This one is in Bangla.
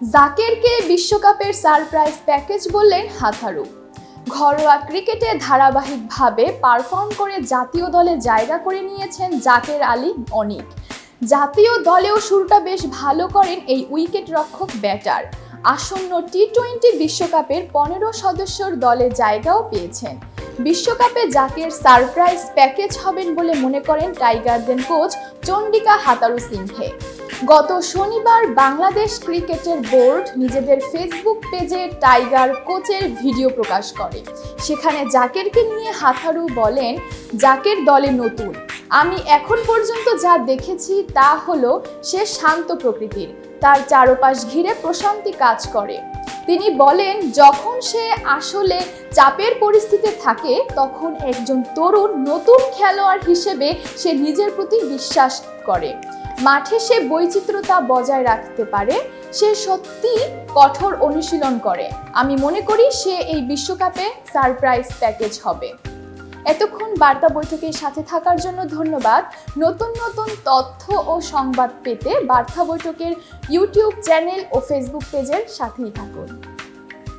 জাকেরকে বিশ্বকাপের সারপ্রাইজ প্যাকেজ বললেন হাথারু। ঘরোয়া ক্রিকেটে ধারাবাহিকভাবে পারফর্ম করে জাতীয় দলে জায়গা করে নিয়েছেন জাকের আলী অনিক। জাতীয় দলেও শুরুটা বেশ ভালো করেন এই উইকেট রক্ষক ব্যাটার। আসন্ন টি টোয়েন্টি বিশ্বকাপের পনেরো সদস্যর দলে জায়গাও পেয়েছেন। বিশ্বকাপে জাকের সারপ্রাইজ প্যাকেজ হবেন বলে মনে করেন টাইগারদের কোচ চন্ডিকা হাতারু সিংহে। গত শনিবার বাংলাদেশ ক্রিকেটের বোর্ড নিজেদের ফেসবুক পেজে টাইগার কোচের ভিডিও প্রকাশ করে। সেখানে জাকেরকে নিয়ে হাথারু বলেন, জাকের দলে নতুন। আমি এখন পর্যন্ত যা দেখেছি তা হলো সে শান্ত প্রকৃতির। তার চারপাশ ঘিরে প্রশান্তি কাজ করে। তিনি বলেন, যখন সে আসলে চাপের পরিস্থিতি থাকে, তখন একজন তরুণ নতুন খেলোয়াড় হিসেবে সে নিজের প্রতি বিশ্বাস করে। মাঠে সে বৈচিত্র্যতা বজায় রাখতে পারে, সে সত্যি কঠোর অনুশীলন করে। আমি মনে করি সে এই বিশ্বকাপে সারপ্রাইজ প্যাকেজ হবে। এতক্ষণ বার্তা বৈঠকের সাথে থাকার জন্য ধন্যবাদ। নতুন নতুন তথ্য ও সংবাদ পেতে বার্তা বৈঠকের ইউটিউব চ্যানেল ও ফেসবুক পেজের সাথেই থাকুন।